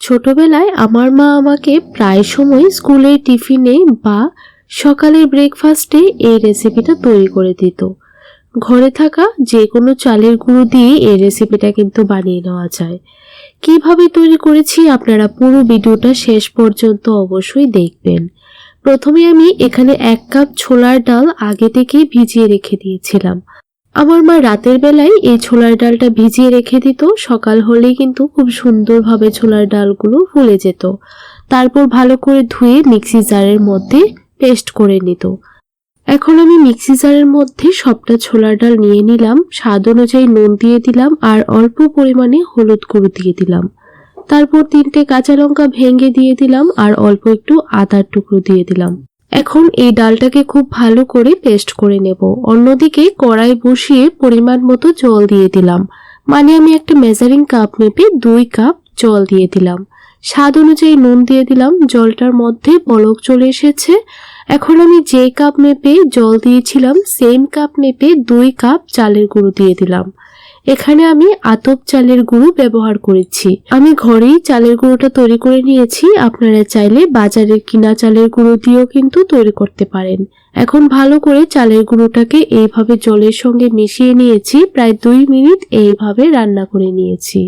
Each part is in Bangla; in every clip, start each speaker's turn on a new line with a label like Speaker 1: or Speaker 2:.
Speaker 1: ছোটবেলায় আমার মা আমাকে প্রায় সময় স্কুলের টিফিনে বা সকালের ব্রেকফাস্টে এই রেসিপিটা তৈরি করে দিত। ঘরে থাকা যে কোনো চালের গুঁড়ো দিয়ে এই রেসিপিটা কিন্তু বানিয়ে নেওয়া যায়। কীভাবে তৈরি করেছি আপনারা পুরো ভিডিওটা শেষ পর্যন্ত অবশ্যই দেখবেন। প্রথমে আমি এখানে এক কাপ ছোলার ডাল আগে থেকেই ভিজিয়ে রেখে দিয়েছিলাম। আমার মা রাতের বেলায় এই ছোলার ডালটা ভিজিয়ে রেখে দিত। সকাল হলেই কিন্তু খুব সুন্দরভাবে ছোলার ডালগুলো ফুলে যেত। তারপর ভালো করে ধুয়ে মিক্সি জারের মধ্যে পেস্ট করে নিত। এখন আমি মিক্সি জারের মধ্যে সবটা ছোলার ডাল নিয়ে নিলাম। স্বাদ অনুযায়ী নুন দিয়ে দিলাম আর অল্প পরিমাণে হলুদ গুঁড়ো দিয়ে দিলাম। তারপর তিনটে কাঁচা লঙ্কা ভেঙে দিয়ে দিলাম আর অল্প একটু আদার টুকরো দিয়ে দিলাম। এখন এই ডালটাকে খুব ভালো করে পেস্ট করে নেব। অন্যদিকে কড়াই বসিয়ে পরিমাণ মতো জল দিয়ে দিলাম। মানে আমি একটা মেজারিং কাপ মেপে দুই কাপ জল দিয়ে দিলাম। স্বাদ অনুযায়ী নুন দিয়ে দিলাম, জলটার মধ্যে বলক চলে এসেছে। এখন আমি যে কাপ মেপে জল দিয়েছিলাম সেম কাপ মেপে দুই কাপ চালের গুঁড়ো দিয়ে দিলাম। এখানে আমি আতপ চালের গুঁড়ো ব্যবহার করেছি। আমি ঘরেই চালের গুঁড়োটা তৈরি করে নিয়েছি। আপনারা চাইলে বাজারের কিনা চালের গুঁড়ো দিয়েও কিন্তু তৈরি করতে পারেন। এখন ভালো করে চালের গুঁড়োটাকে এইভাবে জলের সঙ্গে মিশিয়ে নিয়েছি। প্রায় দুই মিনিট এইভাবে রান্না করে নিয়েছি।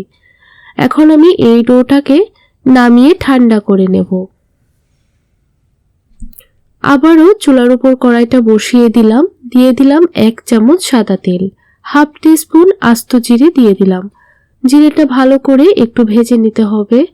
Speaker 1: এখন আমি এই ডোটাকে নামিয়ে ঠান্ডা করে নেব। আবারও চুলার উপর কড়াইটা বসিয়ে দিলাম। দিয়ে দিলাম এক চামচ সাদা তেল। হাফ টিস্পুন আস্ত জিরে দিয়ে দিলাম। জিরেটা ভালো করে একটু ভেজে নিতে হবে।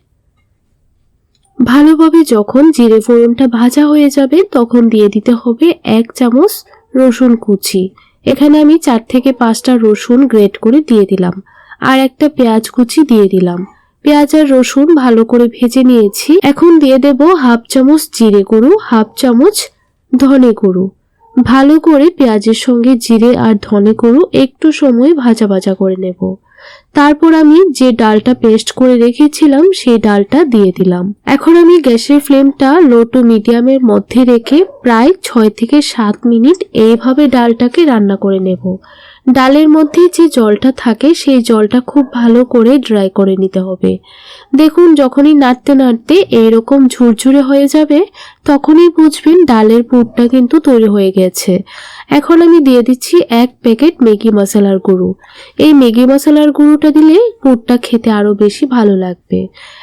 Speaker 1: ভালোভাবে যখন জিরে ফোড়নটা ভাজা হয়ে যাবে, তখন দিয়ে দিতে হবে এক চামচ রসুন কুচি। এখানে আমি চার থেকে পাঁচটা রসুন গ্রেট করে দিয়ে দিলাম। আর একটা পেঁয়াজ কুচি দিয়ে দিলাম। পেঁয়াজ আর রসুন ভালো করে ভেজে নিয়েছি। এখন দিয়ে দেব হাফ চামচ জিরে গুঁড়ো, হাফ চামচ ধনে গুঁড়ো। ভালো করে পেঁয়াজের সঙ্গে জিরে আর ধনে গুঁড়ো একটু সময় ভাজা ভাজা করে নেব। তারপর আমি যে ডালটা পেস্ট করে রেখেছিলাম, সেই ডালটা দিয়ে দিলাম। এখন আমি গ্যাসের ফ্লেমটা লো টু মিডিয়ামের মধ্যে রেখে প্রায় ছয় থেকে সাত মিনিট এইভাবে ডালটাকে রান্না করে নেব। ডালের মধ্যে যে জলটা থাকে, সেই জলটা খুব ভালো করে ড্রাই করে নিতে হবে। দেখুন, যখনই নাড়তে নাড়তে এইরকম ঝুরঝুরে হয়ে যাবে, তখনই বুঝবেন ডালের পুরটা কিন্তু তৈরি হয়ে গেছে। এখন আমি দিয়ে দিচ্ছি এক প্যাকেট ম্যাগি মশলার গুঁড়ো। এই ম্যাগি মশলার গুঁড়োটা দিলে পুরটা খেতে আরও বেশি ভালো লাগবে।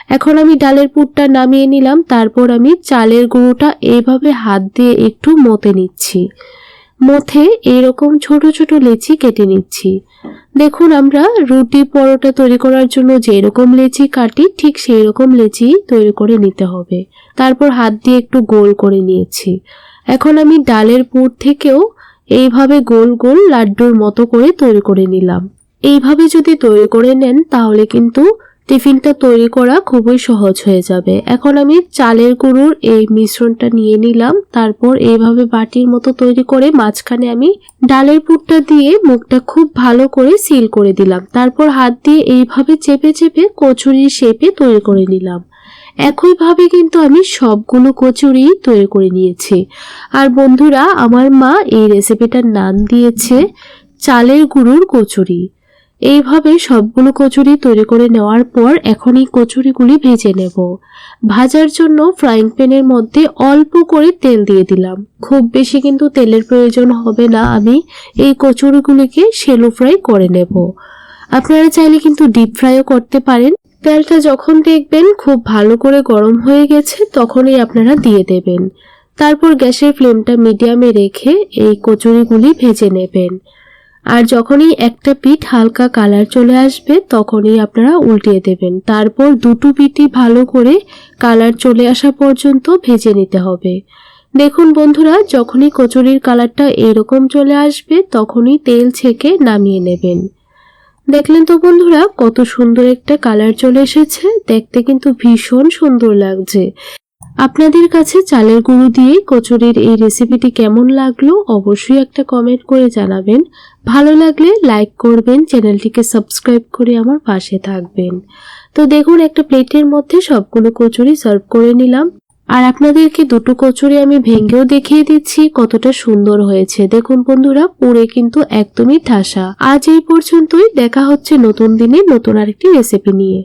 Speaker 1: এখন আমি ডালের পুরটা নামিয়ে নিলাম, তারপর আমি চালের গুঁড়োটা এইভাবে হাত দিয়ে একটু মতে নিচ্ছি। মথে এরকম ছোট ছোট লেচি কেটে নিচ্ছি। দেখুন আমরা রুটি পরোটা তৈরি করার জন্য যেরকম লেচি কাটি, ঠিক সেই রকম লেচি তৈরি করে নিতে হবে। তারপর হাত দিয়ে একটু গোল করে নিয়েছি। এখন আমি ডালের পুর থেকেও এইভাবে গোল গোল লাড্ডুর মতো করে তৈরি করে নিলাম। এইভাবে যদি তৈরি করে নেন, তাহলে কিন্তু টিফিনটা তৈরি করা খুবই সহজ হয়ে যাবে। এখন আমি চালের গুঁড়োর এই মিশ্রণটা নিয়ে নিলাম। তারপর এইভাবে বাটির মতো তৈরি করে মাঝখানে আমি ডালের পুরটা দিয়ে মুখটা খুব ভালো করে সিল করে দিলাম। তারপর হাত দিয়ে এইভাবে চেপে চেপে কচুরির শেপে তৈরি করে নিলাম। একইভাবে কিন্তু আমি সবগুলো কচুরি তৈরি করে নিয়েছি। আর বন্ধুরা, আমার মা এই রেসিপিটার নাম দিয়েছে চালের গুঁড়োর কচুরি। এইভাবে সবগুলো কচুরি তৈরি করে নেওয়ার পর এখন এই কচুরিগুলি ভেজে নেব। ভাজার জন্য ফ্রাইং প্যানের মধ্যে অল্প করে তেল দিয়ে দিলাম। খুব বেশি কিন্তু তেলের প্রয়োজন হবে না, আমি এই কচুরিগুলিকে শেলো ফ্রাই করে নেব। আপনারা চাইলে কিন্তু ডিপ ফ্রাইও করতে পারেন। তেলটা যখন দেখবেন খুব ভালো করে গরম হয়ে গেছে, তখনই আপনারা দিয়ে দেবেন। তারপর গ্যাসের ফ্লেমটা মিডিয়ামে রেখে এই কচুরিগুলি ভেজে নেবেন। আর যখনই একটা পিঠ হালকা কালার চলে আসবে, তখনই আপনারা উল্টিয়ে দেবেন। তারপর দুটো পিঠই ভালো করে কালার চলে আসা পর্যন্ত ভেজে নিতে হবে। দেখুন বন্ধুরা, যখনই কচুরির কালারটা এরকম চলে আসবে, তখনই তেল ছেঁকে নামিয়ে নেবেন। দেখলেন তো বন্ধুরা, কত সুন্দর একটা কালার চলে এসেছে। দেখতে কিন্তু ভীষণ সুন্দর লাগছে। আপনাদের কাছে চালের গুঁড়ো দিয়ে কচুরির এই রেসিপিটি কেমন লাগল অবশ্যই একটা কমেন্ট করে জানাবেন। ভালো লাগলে লাইক করবেন চ্যানেলটিকে সাবস্ক্রাইব করে আমার পাশে থাকবেন। তো দেখুন, একটা প্লেটের মধ্যে সবগুলো কচুরি সার্ভ করে নিলাম। আর আপনাদেরকে দুটো কচুরি আমি ভেঙ্গেও দেখিয়ে দিচ্ছি, কতটা সুন্দর হয়েছে। দেখুন বন্ধুরা, পুরে কিন্তু একদমই ঠাসা। আজ এই পর্যন্তই, দেখা হচ্ছে নতুন দিনে নতুন আরেকটি রেসিপি নিয়ে।